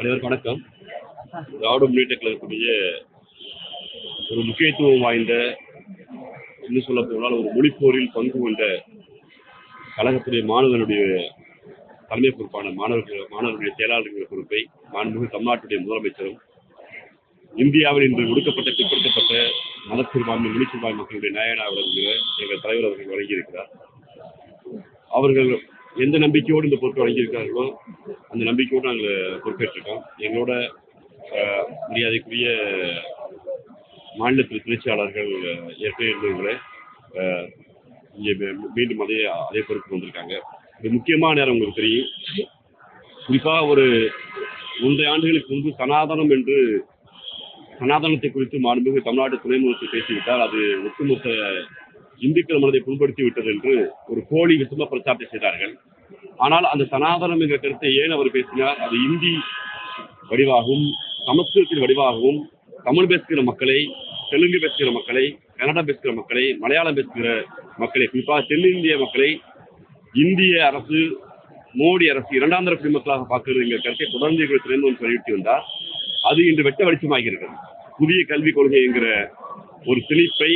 அனைவருக்கும் வணக்கம். திராவிட முன்னேற்ற கழகத்துடைய ஒரு முக்கியத்துவம் வாய்ந்த இன்னும் சொல்ல போனால் ஒரு மொழிப்போரில் பங்கு கொண்ட கழகத்துடைய மாணவனுடைய தலைமை பொறுப்பான மாணவர்கள் மாணவர்களுடைய செயலாளர்கள் பொறுப்பை மாண்புமிகு தமிழ்நாட்டுடைய முதலமைச்சரும் இந்தியாவில் இன்று ஒடுக்கப்பட்ட பிற்படுத்தப்பட்ட மதச்சிறுபான்மை மொழிச்சிறுபான்மை மக்களுடைய நாயனாக என்கிற எங்கள் தலைவர் அவர்கள் வழங்கியிருக்கிறார். அவர்கள் எந்த நம்பிக்கையோடு இந்த பொறுப்பை வழங்கியிருக்கார்களோ அந்த நம்பிக்கையோடு நாங்கள் பொறுப்பேற்றிருக்கோம். எங்களோட மரியாதைக்குரிய மாநிலத்தில் திருச்சியாளர்கள் ஏற்கனவே இருந்தவங்களே இங்கே மீண்டும் அதே அதே பொறுப்பு வந்திருக்காங்க. இது முக்கியமான நேரம் உங்களுக்கு தெரியும். குறிப்பாக ஒரு முந்தைய ஆண்டுகளுக்கு முன்பு சனாதனம் என்று சனாதனத்தை குறித்து மாண்புமிகு தமிழ்நாட்டு துணை பேசிவிட்டால் அது ஒட்டுமொத்த இந்துக்கள் மனதை புண்படுத்தி விட்டது என்று ஒரு போலி விசும பிரச்சாரத்தை செய்தார்கள். ஆனால் அந்த சனாதனம் என்ற கருத்தை ஏன் அவர் பேசினார்? அது இந்தி வடிவாகவும் சமஸ்கிருதத்தின் வடிவாகவும் தமிழ் பேசுகிற மக்களை தெலுங்கு பேசுகிற மக்களை கன்னடம் பேசுகிற மக்களை மலையாளம் பேசுகிற மக்களை குறிப்பாக தென்னிந்திய மக்களை இந்திய அரசு மோடி அரசு இரண்டாம் தர குடிமக்களாக பார்க்கிறது என்ற கருத்தை தொடர்ந்து எங்கள் துறைமுகம் வந்தார். அது இன்று வெட்ட வெளிச்சமாகிறது புதிய கல்விக் கொள்கை என்கிற ஒரு திணிப்பை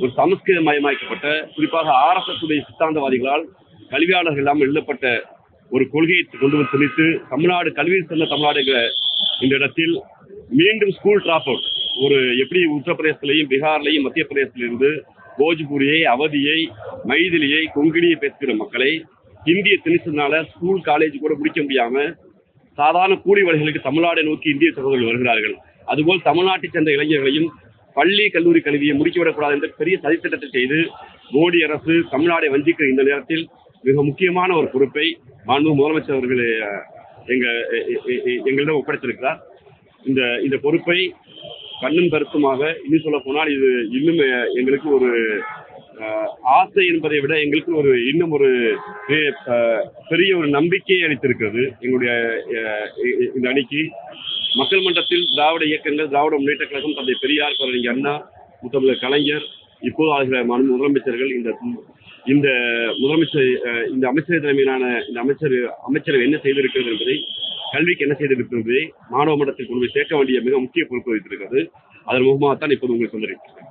ஒரு சமஸ்கிருத மயமாக்கப்பட்ட குறிப்பாக ஆர்எஸ்எஸ் உடைய சித்தாந்தவாதிகளால் கல்வியாளர்கள் இல்லாமல் எழுதப்பட்ட ஒரு கொள்கையை கொண்டு வந்து திணித்து தமிழ்நாடு கல்வி செல்ல தமிழ்நாடு என்கிற இந்த இடத்தில் மீண்டும் ஸ்கூல் டிராப் அவுட் ஒரு எப்படி உத்தரப்பிரதேசத்திலையும் பீகார்லையும் மத்திய பிரதேசத்திலிருந்து போஜ்பூரியை அவதியை மைதிலியை கொங்கிணியை பேசுகிற மக்களை இந்திய திணிச்சதுனால ஸ்கூல் காலேஜ் கூட முடிக்க முடியாமல் சாதாரண கூலி வழிகளுக்கு தமிழ்நாடை நோக்கி இந்திய சகோதரர்கள் வருகிறார்கள். அதுபோல் தமிழ்நாட்டை சேர்ந்த இளைஞர்களையும் பள்ளி கல்லூரி கல்வியை முடிக்கிவிடக்கூடாது என்ற பெரிய சதித்திட்டத்தை செய்து மோடி அரசு தமிழ்நாடை வஞ்சிக்கிற இந்த நேரத்தில் மிக முக்கியமான ஒரு பொறுப்பை மாண்பு முதலமைச்சர் அவர்கள் எங்க எங்களிடம் ஒப்படைத்திருக்கிறார். இந்த இந்த பொறுப்பை கண்ணும் கருத்துமாக இன்னும் சொல்ல போனால் இது இன்னும் எங்களுக்கு ஒரு ஆசை என்பதை விட எங்களுக்கு ஒரு இன்னும் ஒரு பெரிய ஒரு நம்பிக்கையை அளித்திருக்கிறது எங்களுடைய இந்த அணிக்கு. மக்கள் மன்றத்தில் திராவிட இயக்கங்கள் திராவிட முன்னேற்ற கழகம் தந்தை பெரியார் பேரறிஞர் அண்ணா முத்தமிழர் கலைஞர் இப்போது ஆகிற முதலமைச்சர்கள் இந்த இந்த முதலமைச்சர் இந்த அமைச்சர் தலைமையிலான இந்த அமைச்சர் அமைச்சர்கள் என்ன செய்திருக்கிறது என்பதை கல்விக்கு என்ன செய்திருக்கிறது என்பதை மாணவ மன்றத்தில் கொண்டு போய் சேர்க்க வேண்டிய மிக முக்கிய பொறுப்பு வைத்திருக்கிறது அதன் முகமாகத்தான் இப்போது உங்களுக்கு வந்திருக்கிறேன்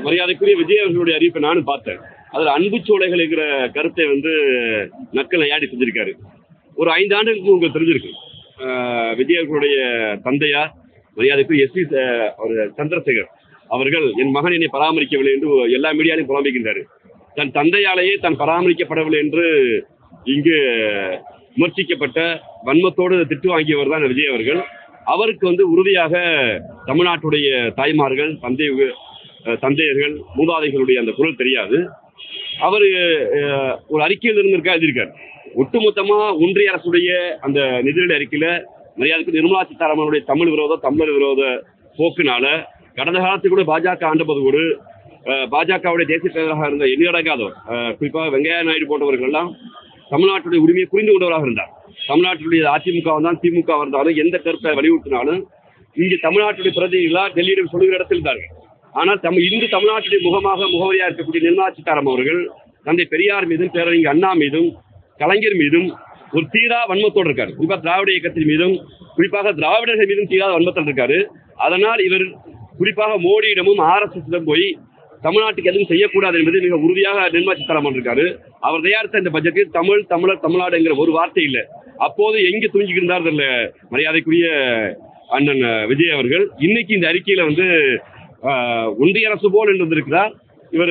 மரியாதைக்குரிய விஜய் அவர்களுடைய அறிவிப்பை நானும் பார்த்தேன். அதுல அன்பு சோலைகள் இருக்கிற கருத்தை வந்து நக்கல் ஐயாடி செஞ்சிருக்காரு. ஒரு ஐந்து ஆண்டுகளுக்கு உங்களுக்கு தெரிஞ்சிருக்கு விஜயர்களுடைய தந்தையார் மரியாதைக்கு எஸ் பி ஒரு சந்திரசேகர் அவர்கள் என் மகன் என்னை பராமரிக்கவில்லை என்று எல்லா மீடியாலையும் புலம்பிக்கின்றாரு. தன் தந்தையாலேயே தான் பராமரிக்கப்படவில்லை என்று இங்கு விமர்சிக்கப்பட்ட வன்மத்தோடு திட்டு வாங்கியவர் தான் விஜய் அவர்கள். அவருக்கு வந்து உறுதியாக தமிழ்நாட்டுடைய தாய்மார்கள் தந்தை தந்தையர்கள் மூதாதைகளுடைய அந்த குரல் தெரியாது. அவர் ஒரு அறிக்கையில் இருந்திருக்கா எழுதியிருக்கார். ஒட்டுமொத்தமா ஒன்றிய அரசுடைய அந்த நிதிநிலை அறிக்கையில மரியாதைக்கு நிர்மலா சீதாராமனுடைய தமிழ் விரோத தமிழர் விரோத போக்குனால கடந்த காலத்து கூட பாஜக ஆண்டபோது கூட பாஜகவுடைய தேசிய தலைவராக இருந்த எண்ணிலடங்காதவர் குறிப்பாக வெங்கையா நாயுடு போன்றவர்கள் எல்லாம் தமிழ்நாட்டுடைய உரிமையை புரிந்து கொண்டவராக இருந்தார். தமிழ்நாட்டுடைய அதிமுக தான் திமுக இருந்தாலும் எந்த கருத்தை வலியுறுத்தினாலும் இங்கே தமிழ்நாட்டுடைய பிரதிநிதிகளாக டெல்லியிடம் சொல்லுகிற இடத்தில் இருந்தார்கள் ஆனால் தம் இந்து தமிழ்நாட்டுடைய முகமாக முகவரியா இருக்கக்கூடிய நிர்மலா சீதாராமன் அவர்கள் தந்தை பெரியார் மீதும் பேரறிஞர் அண்ணா மீதும் கலைஞர் மீதும் ஒரு தீரா வன்மத்தோடு இருக்காரு. குறிப்பாக திராவிட இயக்கத்தின் மீதும் குறிப்பாக திராவிடர்கள் மீதும் தீரா வன்மத்தில் இருக்காரு. அதனால் இவர் குறிப்பாக மோடியிடமும் ஆர்எஸ்எஸிடம் போய் தமிழ்நாட்டுக்கு எதுவும் செய்யக்கூடாது என்பது மிக உறுதியாக நிர்மலா சீதாராமன் இருக்காரு. அவர் தயாரித்த இந்த பட்ஜெட்டில் தமிழ் தமிழர் தமிழ்நாடுங்கிற ஒரு வார்த்தை இல்லை. அப்போது எங்கு தூங்கிக்கிருந்தார் இல்ல மரியாதைக்குரிய அண்ணன் விஜய் அவர்கள்? இன்னைக்கு இந்த அறிக்கையில வந்து ஒன்றிய அரசு போல் என்று வந்திருக்கிறார். இவர்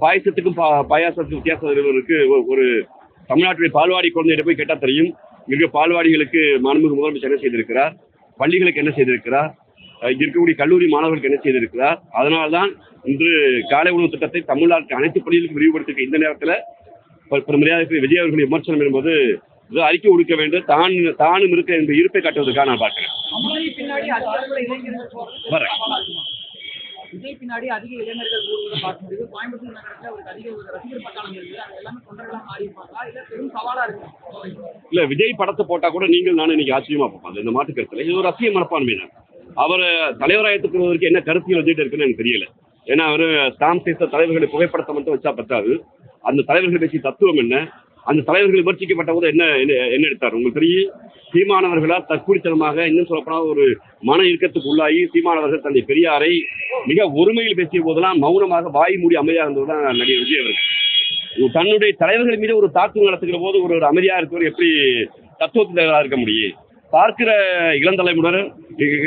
பாயசத்துக்கும் பாயாசத்துக்கும் வித்தியாசம் இருக்கு ஒரு- தமிழ்நாட்டுடைய பால்வாடி குழந்தைகிட்ட போய் கேட்டா தெரியும். இங்க பால்வாடிகளுக்கு மாண்புமிகு முதலமைச்சர் என்ன செய்திருக்கிறார்? பள்ளிகளுக்கு என்ன செய்திருக்கிறார்? இருக்கக்கூடிய கல்லூரி மாணவர்களுக்கு என்ன செய்திருக்கிறார்? அதனால்தான் இன்று காலை உணவு திட்டத்தை தமிழ்நாட்டு அனைத்து பள்ளிகளுக்கும் விரிவுபடுத்திருக்க இந்த நேரத்தில் மரியாதைக்குரிய விஜய் அவர்களுடைய விமர்சனம் என்பது இது அறிக்கை கொடுக்க வேண்டும். தான் தானும் இருக்க என்ற இருப்பை காட்டுவதற்காக நான் பார்க்கிறேன். வரேன். சவாலா விஜய் பின்னாடி அதிக இளைஞர்கள் ஊர்வலம் பார்க்க முடியுது. கோயம்புத்தூர் நகரத்துல அவருக்கு அதிக ஒரு ரசிகர் பட்டாளம் இருக்குது. அது எல்லாமே தொண்டர்களா மாறி இருப்பாங்களா? இல்ல பெரும் சவாலா இருக்கு? இல்ல விஜய் படத்தை போட்டா கூட நீங்கள் நானும் இன்னைக்கு ஆச்சரியமா பார்ப்போம். இந்த மாட்டு கருத்துல. இது ஒரு ரசிக மனப்பான்மை தான். அவர் தலைவராயத்துக்கு என்ன கருத்தியல் வந்துட்டு இருக்குன்னு எனக்கு தெரியல. ஏன்னா அவர் ஸ்டாம்ப் செய்த தலைவர்களை புகைப்படத்தை மட்டும் வச்சா பத்தாது. அந்த தலைவர்கள் பேசிய தத்துவம் என்ன? அந்த தலைவர்கள் விமர்சிக்கப்பட்ட போது என்ன என்ன என்ன எடுத்தார்? உங்களுக்கு தெரியும்? சீமானவர்களால் தற்குறித்தனமாக இன்னும் சொல்லப்போனால் ஒரு மன இறுக்கத்துக்கு உள்ளாகி சீமானவர்கள் தன்னை பெரியாரை மிக ஒருமையில் பேசிய போதெல்லாம் மௌனமாக வாய் மூடி அமைதியாக இருந்தது தான் நடிகர் விஜய் அவர்கள். தன்னுடைய தலைவர்கள் மீது ஒரு தாக்குதல் நடத்துகிற போது ஒரு ஒரு அமைதியாக இருக்கிறவர் எப்படி தத்துவத்தில் இருக்க முடியும்? பார்க்கிற இளந்தலைமுறையினர்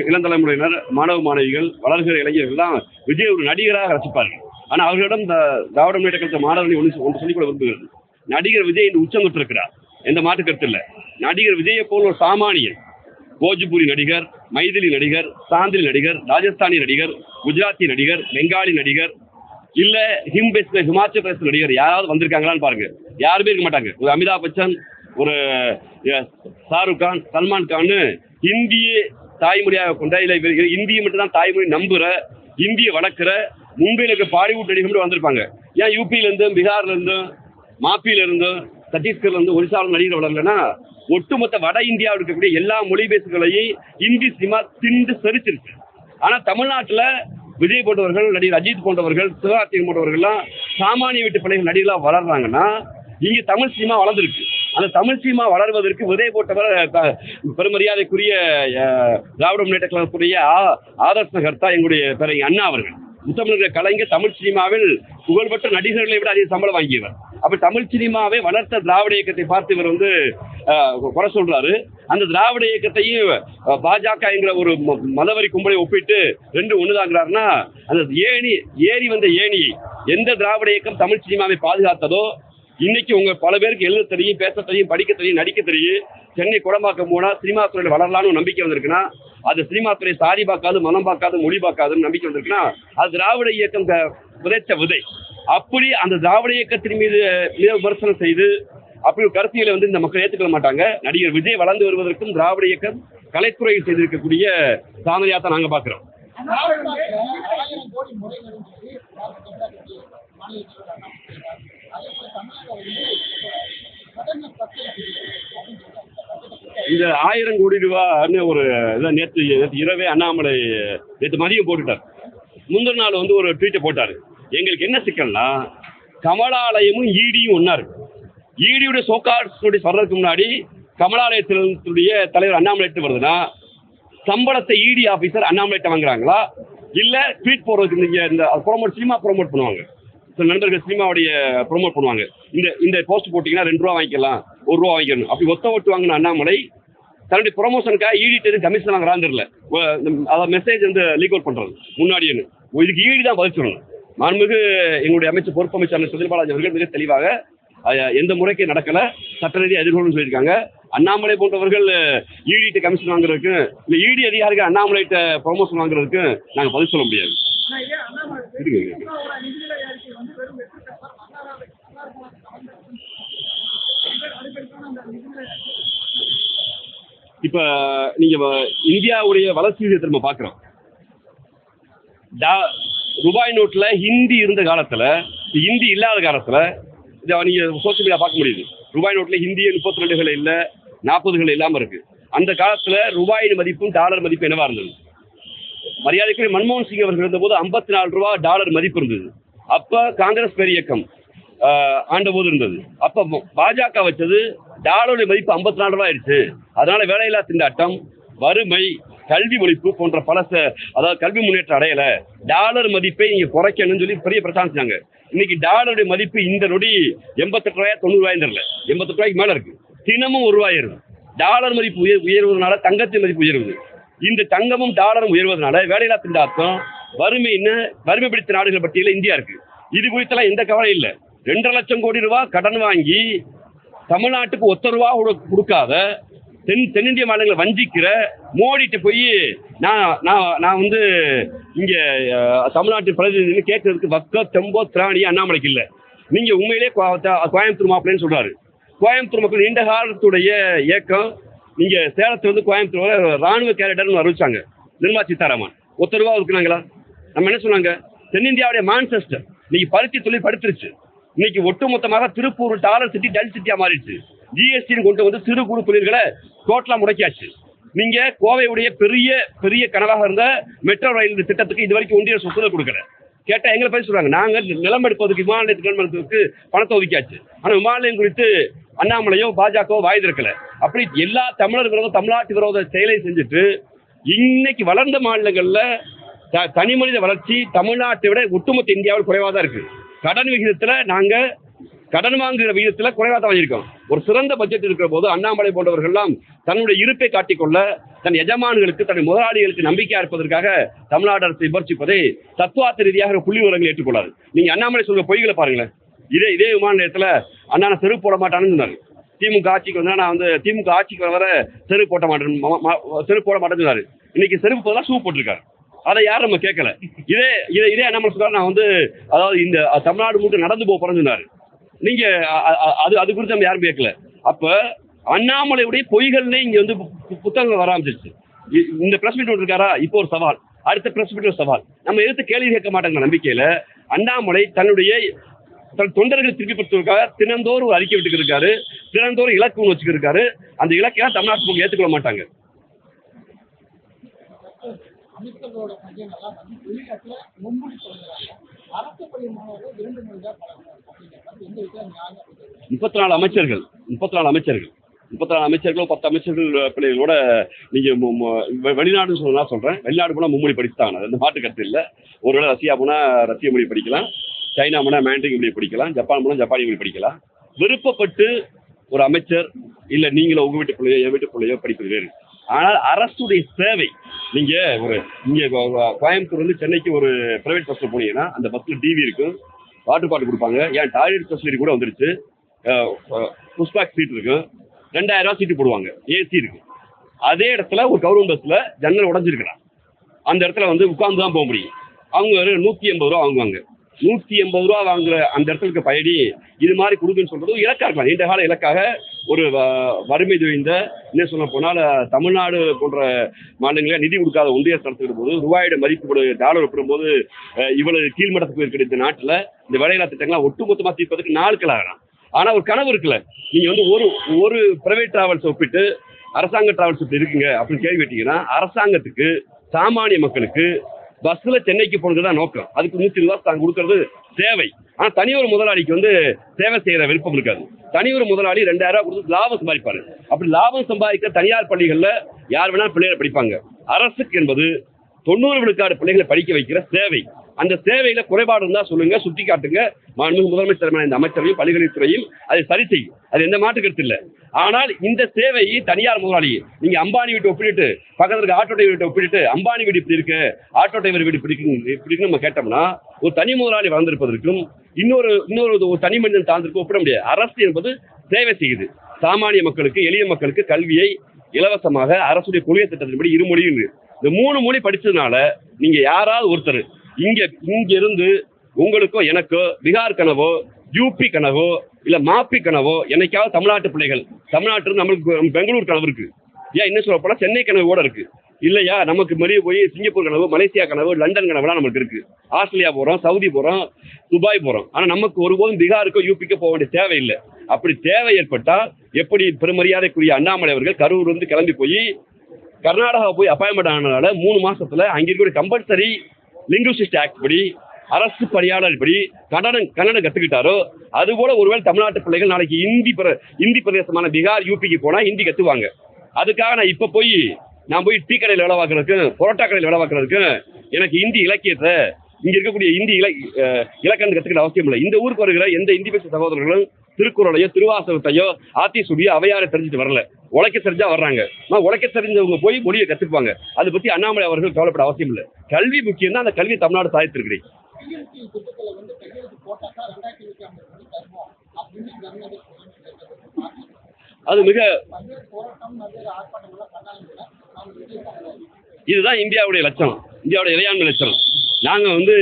இளந்தலைமுறையினர் மாணவ மாணவிகள் வளர்கிற இளைஞர்கள்லாம் விஜய் ஒரு நடிகராக ரசிப்பார்கள். ஆனால் அவர்களிடம் இந்த திராவிட முன்னேற்ற கழக மாணவர்கள் ஒன்று ஒன்று சொல்லிக் விரும்புகிறது. நடிகர் விஜய் இந்த உச்சம் தொட்டிருக்கிறார் எந்த மாற்று கருத்து இல்லை. நடிகர் விஜயை போல் ஒரு சாமானியன் போஜ்பூரி நடிகர் மைதிலி நடிகர் சாந்திரி நடிகர் ராஜஸ்தானி நடிகர் குஜராத்தி நடிகர் பெங்காலி நடிகர் இல்ல ஹிம் பேஸ்ல ஹிமாச்சல் பிரதேச நடிகர் யாராவது வந்திருக்காங்களான்னு பாருங்க. யாருமே இருக்க மாட்டாங்க. ஒரு அமிதாப் பச்சன் ஒரு ஷாருக் கான் சல்மான் கான் இந்திய தாய்மொழியாக கொண்ட இல்ல இந்தியை இந்திய மட்டும் தான் தாய்மொழி நம்புற இந்திய வளர்க்குற மும்பையில் இருக்க பாலிவுட் நடிகர் மட்டும் வந்திருப்பாங்க. ஏன் யூபியில இருந்தும் பீகார்ல இருந்தும் மாப்பியில இருந்தும் சத்தீஸ்கர்ல இருந்து ஒரிசாவில் நடிகர் வளரலன்னா ஒட்டுமொத்த வட இந்தியாவில் இருக்கக்கூடிய எல்லா மொழி பேசுகளையும் இந்தி சினிமா திண்டு செரிச்சிருச்சு. ஆனா தமிழ்நாட்டுல விஜய் போன்றவர்கள் நடிகர் அஜித் போன்றவர்கள் சிவகார்த்திகன் போன்றவர்கள்லாம் சாமானிய வீட்டு பிள்ளைகள் நடிகர்களா வளர்றாங்கன்னா இங்க தமிழ் சினிமா வளர்ந்துருக்கு. அந்த தமிழ் சினிமா வளர்வதற்கு விஜய் போட்டவர் பெருமரியாதைக்குரிய திராவிட முன்னேற்ற கழகத்துடைய ஆ- ஆதர்சகர்த்தா எங்களுடைய பிறகு அண்ணா அவர்கள். முத்தமிழக கலைஞர் தமிழ் சினிமாவில் புகழ்பெற்ற நடிகர்களை விட அதிக சம்பளம் வாங்கியவர். அப்ப தமிழ் சினிமாவை வளர்த்த திராவிட இயக்கத்தை பார்த்து இவர் வந்து குறை சொல்றாரு. அந்த திராவிட இயக்கத்தையும் பாஜக என்கிற ஒரு ம- மதவரி கும்பலை ஒப்பிட்டு ரெண்டு ஒண்ணுதாங்கிறாருன்னா அந்த ஏணி ஏறி வந்த ஏணியை எந்த திராவிட இயக்கம் தமிழ் சினிமாவை பாதுகாத்ததோ இன்னைக்கு உங்க பல பேருக்கு எழுத தெரியும் பேச தெரியும் படிக்க தெரியும் நடிக்க தெரியும் சென்னை குடமாக்கம் போனா சினிமா துறையில் வளரலாம்னு நம்பிக்கை வந்திருக்குன்னா அது சினிமா துறை சாதி பார்க்காது மனம் பார்க்காது மொழி பார்க்காதுன்னு நம்பிக்கை வந்திருக்குன்னா அது திராவிட இயக்கம் புதைத்த விதைத்த விதை அப்படி அந்த திராவிட இயக்கத்தின் மீது மீது விமர்சனம் செய்து அப்படி ஒரு கருத்தியலை வந்து இந்த மக்கள் ஏற்றுக்கொள்ள மாட்டாங்க நடிகர் விஜய் வளர்ந்து வருவதற்கும் திராவிட இயக்கம் கலைத்துறையில் செய்திருக்கக்கூடிய சாதனையாக தான் நாங்கள் பார்க்குறோம் அதே போல தமிழக வந்து கடந்த பத்து அப்படின்னு சொல்றாங்க இந்த ஆயிரம் கோடி ரூபான்னு ஒரு இதை நேற்று நேற்று இரவே அண்ணாமலை நேற்று மதியம் போட்டுட்டார். முந்தின நாள் வந்து ஒரு ட்வீட்டை போட்டார். எங்களுக்கு என்ன சிக்கல்னா கமலாலயமும் ஈடியும் ஒன்றா இருக்கு. ஈடியுடைய சோகார்டுடைய சொல்றதுக்கு முன்னாடி கமலாலயத்தினுடைய தலைவர் அண்ணாமலைட்டு வருதுன்னா சம்பளத்தை இடி ஆஃபீஸர் அண்ணாமலைட்ட வாங்குறாங்களா? இல்லை ட்வீட் போடுறதுக்கு நீங்கள் இந்த ப்ரோமோட் சினிமா ப்ரோமோட் பண்ணுவாங்க. சில நண்பர்கள் சினிமாவுடைய ப்ரோமோட் பண்ணுவாங்க. இந்த இந்த போஸ்ட் போட்டீங்கன்னா ரெண்டு ரூபா வாங்கிக்கலாம் ஒரு ரூபா வாங்கிக்கணும். அப்படி ஒத்த ஓட்டு வாங்கின அண்ணாமலை தன்னுடைய ப்ரொமோஷனுக்காக ஈடிட்டு கமிஷன் வாங்குறான்னு தெரியல. அதாவது மெசேஜ் வந்து லீக் அவுட் பண்றது. முன்னாடியே இதுக்கு ஈடி தான் பதில் சொல்லணும். மாண்புமிகு எங்களுடைய அமைச்சர் பொறுப்பு அமைச்சர் செந்தில் பாலாஜி அவர்கள் மிக தெளிவாக எந்த முறைக்கு நடக்கல சட்ட ரீதியாக எதிர்கொள்ளும் சொல்லியிருக்காங்க. அண்ணாமலை போன்றவர்கள் ஈடிட்டு கமிஷன் வாங்குறதுக்கு இல்ல ஈடி அதிகாரிகள் அண்ணாமலைட்ட ப்ரொமோஷன் வாங்குறதுக்கு நாங்க பதில் சொல்ல முடியாது. இப்ப நீங்க வ- இந்தியாவுடைய வளர்ச்சி விகிதத்தை நம்ம பாக்குறோம் டா- ரூபாய் நோட்ல ஹிந்தி இருந்த காலத்துல ஹிந்தி இல்லாத காலத்துல இதை நீங்க சோசியல் மீடியா பார்க்க முடியுது. ரூபாய் நோட்ல ஹிந்தி முப்பத்தி ரெண்டுகள் இல்ல நாற்பதுகள் இல்லாம இருக்கு. அந்த காலத்துல ரூபாயின் மதிப்பும் டாலர் மதிப்பு என்னவா இருந்தது? மரியாதைக்குரிய மன்மோகன் சிங் அவர்கள் இருந்தபோது ஐம்பத்தி நாலு ரூபா டாலர் மதிப்பு இருந்தது. அப்ப காங்கிரஸ் பெரியக்கம் ஆண்ட போது இருந்தது. அப்ப பாஜக வச்சது டாலருடைய மதிப்பு ஐம்பத்தி நாலு ரூபாய் ஆயிடுச்சு. அதனால வேலையில்லா திண்டாட்டம் வறுமை கல்வி ஒழிப்பு போன்ற பல அதாவது கல்வி முன்னேற்றம் அடையல. டாலர் மதிப்பை நீங்க குறைக்கணும்னு சொல்லி பெரிய பிரச்சாரம் செஞ்சாங்க இன்னைக்கு டாலருடைய மதிப்பு இந்த நொடி எண்பத்தெட்டு ரூபாயா தொண்ணூறு ரூபாய் தெரியல. எண்பத்தெட்டு ரூபாய்க்கு மேல இருக்கு. தினமும் ஒரு ரூபாய் ஏறுது. டாலர் மதிப்பு உயர் உயர்வதனால தங்கத்தின் மதிப்பு உயருது. இந்த தங்கமும் டாலரும் உயர்வதனால வேலையில்லா திண்டாட்டம் வறுமைன்னு வறுமை பிடித்த நாடுகள் பட்டியலில் இந்தியா இருக்கு. இது குறித்தெல்லாம் எந்த கவலை இல்லை. ரெண்டரை லட்சம் கோடி ரூபாய் கடன் வாங்கி தமிழ்நாட்டுக்கு ஒத்த ரூபா கொடுக்காத தென் தென்னிந்திய மாநிலங்களை வஞ்சிக்கிற மோடிட்டு போய் நான் நான் நான் வந்து இங்கே தமிழ்நாட்டு பிரதிநிதின்னு கேட்கறதுக்கு வக்க தெம்போ திராணி அண்ணாமலைக்கு இல்லை. நீங்கள் உண்மையிலே கோயம்புத்தூர் மாப்பிள்ளைன்னு சொல்கிறாரு கோயம்புத்தூர் மக்கள் நீண்ட காலத்துடைய இயக்கம் நீங்கள் சேலத்தில் வந்து கோயம்புத்தூர் ராணுவ கேரக்டர்னு அறிவிச்சாங்க. நிர்மலா சீதாராமன். ஒத்த ரூபா இருக்குனாங்களா நம்ம என்ன சொன்னாங்க? தென்னிந்தியாவுடைய மான்செஸ்டர் இன்னைக்கு பருத்தி தொழில் படுத்துருச்சு. இன்னைக்கு ஒட்டுமொத்தமாக திருப்பூர் டாலர் சிட்டி டல் சிட்டியா மாறிடுச்சு. ஜிஎஸ்டின்னு கொண்டு வந்து சிறு குறு தொழில்களை டோட்டலா முடக்கியாச்சு. நீங்க கோவையுடைய பெரிய பெரிய கனவாக இருந்த மெட்ரோ ரயில் திட்டத்துக்கு இது வரைக்கும் ஒன்றிய அரசு கொடுக்கல. கேட்டால் எங்களை பற்றி சொல்றாங்க. நாங்கள் நிலம் எடுப்பதற்கு விமான நிலையத்துக்கு பணத்தை ஒதுக்கியாச்சு. ஆனால் விமான நிலையம் குறித்து அண்ணாமலையோ பாஜகவோ வாய் திறக்கல. அப்படி எல்லா தமிழர் விரோத தமிழ்நாட்டு விரோத செயலை செஞ்சுட்டு இன்னைக்கு வளர்ந்த மாநிலங்களில் தனி மனித வளர்ச்சி தமிழ்நாட்டை விட ஒட்டுமொத்த இந்தியாவில் குறைவாக தான் இருக்கு. கடன் விகிதத்தில் நாங்கள் கடன் வாங்குகிற விகிதத்தில் குறைவாக தான் வாங்கியிருக்கோம். ஒரு சிறந்த பட்ஜெட் இருக்கிற போது அண்ணாமலை போன்றவர்கள்லாம் தன்னுடைய இருப்பை காட்டிக்கொள்ள தன் எஜமான்களுக்கு தன் முதலாளிகளுக்கு நம்பிக்கையா இருப்பதற்காக தமிழ்நாடு அரசு விமர்சிப்பதை தத்துவார்த்த ரீதியாக புள்ளி உரங்கள் ஏற்றுக்கொள்ளாது. நீங்க அண்ணாமலை சொல்ற பொய்களை பாருங்களேன். இதே இதே விமான நிலையத்தில் அண்ணா நான் செருப்பு போட மாட்டான்னு சொன்னார். திமுக ஆட்சிக்கு வந்தா நான் வந்து திமுக ஆட்சிக்கு வர செருப்பு போட்ட மாட்டேன் செருப்பு போட மாட்டேன்னு சொன்னார். இன்னைக்கு செருப்பு போதா ஷூ போட்டிருக்காரு. அதை யாரும் நம்ம கேட்கல. இதே இதே இதே அண்ணாமலை சொல்றாரு நான் வந்து அதாவது இந்த தமிழ்நாடு மட்டும் நடந்து போக போறேன்னு சொன்னாரு. நீங்க அது அது குறித்து நம்ம யாரும் கேட்கல. அப்ப அண்ணாமலையுடைய பொய்கள்னே இங்க வந்து பு- புத்தகங்கள் வர ஆரம்பிச்சிருச்சு. இந்த பிரஸ் மீட் இருக்காரா? இப்போ ஒரு சவால். அடுத்த பிரஸ் மீட் ஒரு சவால். நம்ம எதிர்த்து கேள்வி கேட்க மாட்டாங்க நம்பிக்கையில அண்ணாமலை தன்னுடைய தன் தொண்டர்களை திருப்பிப்படுத்துவதற்காக தினந்தோறும் அறிக்கை விட்டுக்கிருக்காரு தினந்தோறும் இலக்கு ஒன்று வச்சுக்கிருக்காரு அந்த இலக்கையெல்லாம் தமிழ்நாட்டு மக்கள் ஏற்றுக்கொள்ள மாட்டாங்க. அமைச்சர்களோட பையனெல்லாம் வந்து வெளிநாட்டுல மும்மொழி சொல்லுறாங்க அரசு பள்ளி மாணவர்கள் இரண்டு மொழி தான் அப்படிங்கிறது எந்த விஷயம் நியாயம் முப்பத்தி நாலு அமைச்சர்கள் முப்பத்தி நாலு அமைச்சர்கள் முப்பத்தி நாலு அமைச்சர்களோ பத்து அமைச்சர்கள் பிள்ளைகளோட நீங்க மு- மு- வெளிநாடுன்னு சொல்றேன். வெளிநாடு போனா மும்மொழி படிச்சுட்டாங்க அது மாட்டு கருத்து இல்லை. ஒருவேளை ரஷ்யா போனா ரஷ்ய மொழி படிக்கலாம். சைனா போனா மேண்ட்ரிக் மொழி படிக்கலாம். ஜப்பான் போனா ஜப்பானி மொழி படிக்கலாம். விருப்பப்பட்டு ஒரு அமைச்சர் இல்லை நீங்களோ உங்க வீட்டு பிள்ளையோ என் வீட்டு பிள்ளையோ படிக்கிறீர்கள் ஆனால் அரசுடைய சேவை நீங்கள் ஒரு இங்கே கோயம்புத்தூர் வந்து சென்னைக்கு ஒரு ப்ரைவேட் பஸ்ஸில் போனீங்கன்னா அந்த பஸ்ஸில் டிவி இருக்கும். வாட்டர் பாட்டில் கொடுப்பாங்க. ஏன் டாய்லெட் ஃபெசிலிட்டி கூட வந்துருச்சு. புஷ்பாக் சீட் இருக்கும். ரெண்டாயிரம் சீட்டு போடுவாங்க. ஏசி இருக்கு அதே இடத்துல ஒரு கவர்மெண்ட் பஸ்ஸில் ஜன்னல் உடஞ்சிருக்கிறான் அந்த இடத்துல வந்து உட்காந்து தான் போக முடியும். அவங்க ஒரு நூற்றி எண்பது ரூபா வாங்குவாங்க. நூத்தி எண்பது ரூபா வாங்குற அந்த இடத்துல இருக்க பயணி இது மாதிரி கொடுக்குன்னு சொல்றது இலக்காக இருக்கலாம். நீண்ட கால இலக்காக ஒரு வ- வறுமை துவைந்த என்ன சொல்ல போனால் தமிழ்நாடு போன்ற மாநிலங்களில் நிதி கொடுக்காத ஒன்றிய நடத்துகிற போது ரூபாயோட மதிப்பு டாலர் ஒப்பிடும்போது இவ்வளவு கீழ்மட்டத்துக்கு இருக்கிற இந்த நாட்டில். இந்த வேலையில்லா திட்டங்களை ஒட்டுமொத்தமாக தீர்ப்பதற்கு நாட்கள் ஆகலாம் ஆனால் ஒரு கனவு இருக்குல்ல. நீங்கள் வந்து ஒரு ஒரு பிரைவேட் டிராவல்ஸ் ஒப்பிட்டு அரசாங்க டிராவல்ஸ் இப்படி இருக்குங்க அப்படின்னு கேள்வி கேட்டீங்கன்னா அரசாங்கத்துக்கு சாமானிய மக்களுக்கு பஸ்ல சென்னைக்கு போனது தான் நோக்கம். அதுக்கு நூற்றி ரூபா தாங்க கொடுக்கறது சேவை ஆனால் தனியொரு முதலாளிக்கு வந்து சேவை செய்யற விருப்பம் இருக்காது. தனியொரு முதலாளி ரெண்டாயிரம் ரூபாய் கொடுத்து லாபம் சம்பாதிப்பாரு. அப்படி லாபம் சம்பாதிக்க தனியார் பள்ளிகள்ல யார் வேணாலும் பிள்ளைகளை படிப்பாங்க. அரசுக்கு என்பது தொண்ணூறு விழுக்காடு பிள்ளைகளை படிக்க வைக்கிற சேவை. அந்த சேவையில குறைபாடு இருந்தா சொல்லுங்க சுட்டி காட்டுங்க. மாண்புமிகு முதலமைச்சர் இந்த அமைச்சரையும் பல்கலைத்துறையும் அதை சரி செய்யும். அது எந்த மாற்று கருத்து இல்லை. ஆனால் இந்த சேவையை தனியார் முதலாளி நீங்க அம்பானி வீட்டை ஒப்பிட்டு பக்கத்துல இருக்க ஆட்டோ டிரைவர் வீட்டை ஒப்பிட்டு அம்பானி வீடு இப்படி இருக்கு ஆட்டோ டிரைவர் வீடு இப்படி இப்படின்னு நம்ம கேட்டோம்னா ஒரு தனி முதலாளி வளர்ந்திருப்பதற்கும் இன்னொரு இன்னொரு ஒரு தனி மனிதன் தாழ்ந்திருக்கும் ஒப்பிட முடியாது. அரசு என்பது சேவை செய்யுது. சாமானிய மக்களுக்கு எளிய மக்களுக்கு கல்வியை இலவசமாக அரசுடைய கொள்கை திட்டத்தின்படி இரு மொழியும் இந்த மூணு மொழி படிச்சதுனால நீங்க யாராவது ஒருத்தர் இங்க இங்கிருந்து உங்களுக்கோ எனக்கோ பீகார் கனவோ யூபி கனவோ இல்ல மாப்பி கனவோ என்னைக்காவது தமிழ்நாட்டு பிள்ளைகள் தமிழ்நாட்டில் நம்மளுக்கு நம்ம பெங்களூர் கனவு இருக்கு. ஏன் என்ன சொல்ல போனா சென்னை கனவு கூட இருக்கு. இல்லையா நமக்கு வெளியே போய் சிங்கப்பூர் கனவு மலேசியா கனவு லண்டன் கனவுலாம் நமக்கு இருக்கு. ஆஸ்திரேலியா போறோம் சவுதி போறோம் துபாய் போறோம். ஆனா நமக்கு ஒருபோதும் பீகாருக்கோ யூபிக்கோ போக வேண்டிய தேவை இல்லை அப்படி தேவை ஏற்பட்டால் எப்படி பெருமரியாதைக்குரிய அண்ணாமலை அவர்கள் கரூர் வந்து கிளம்பி போய் கர்நாடகா போய் அப்பாயின்மெண்ட் ஆனதுனால மூணு மாசத்துல அங்க இருக்கக்கூடிய கம்பல்சரி லிங்குவிஸ்டிக் ஆக்ட் படி அரசு பணியாளர் படி கன்னடம் கன்னடம் கத்துக்கிட்டாரோ அதுபோல ஒருவேளை தமிழ்நாட்டு பிள்ளைகள் நாளைக்கு இந்தி பிர இந்தி பிரதேசமான பீகார் யூபிக்கு போனா ஹிந்தி கத்துவாங்க. அதுக்காக நான் இப்ப போய் நான் போய் டீ கடையில் வேலை பார்க்கறதுக்கு பரோட்டா கடையில் வேலை பார்க்கறதுக்கு எனக்கு இந்தி இலக்கியத்தை இங்க இருக்கக்கூடிய இந்தி இல இலக்கணம் கத்துக்கிற அவசியம் இல்லை. இந்த ஊருக்கு வருகிற எந்த இந்தி பேச சகோதரர்களும் திருக்குறளையோ திருவாசகத்தையோ ஆத்திசூடியோ அவையாரை தெரிஞ்சுட்டு வரல. உழைக்க தெரிஞ்சா வர்றாங்க. ஆனால் உழைக்க தெரிஞ்சவங்க போய் மொழியை கத்துக்குவாங்க. அதை பற்றி அண்ணாமலை அவர்கள் கவலைப்பட அவசியம் இல்லை. கல்வி முக்கியம் தான் அந்த கல்வி தமிழ்நாடு சாதித்திருக்கிறேன் அது மிக இதுதான் இந்தியாவுடைய லட்சணம். இந்தியாவுடைய இறையாண்மை லட்சணம். நாங்கள் வந்து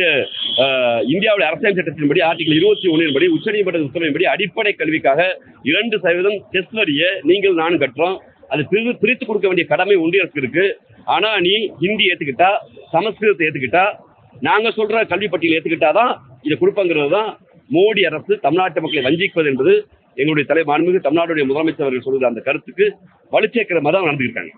இந்தியாவில் அரசியல் சட்டத்தின்படி ஆர்டிகல் இருபத்தி ஒன்றின்படி உச்சநீதிமன்ற உத்தரவின்படி அடிப்படை கல்விக்காக இரண்டு சதவீதம் டெஸ்ட் வரியை நீங்கள் நானும் கட்டுறோம் அது பிரித்து பிரித்து கொடுக்க வேண்டிய கடமை ஒன்றிய அரசுக்கு இருக்கு. ஆனா நீ ஹிந்தி ஏத்துக்கிட்டா சமஸ்கிருதத்தை ஏத்துக்கிட்டா நாங்க சொல்ற கல்வி பட்டியல் ஏத்துக்கிட்டா தான் இதை கொடுப்பங்கிறது தான் மோடி அரசு தமிழ்நாட்டு மக்களை வஞ்சிப்பது என்பது எங்களுடைய தலை மாண்புமிகு தமிழ்நாடுடைய முதலமைச்சர் அவர்கள் சொல்கிற அந்த கருத்துக்கு வலுச்சேர்க்கிற மாதிரி தான் நடந்துக்கிட்டாங்க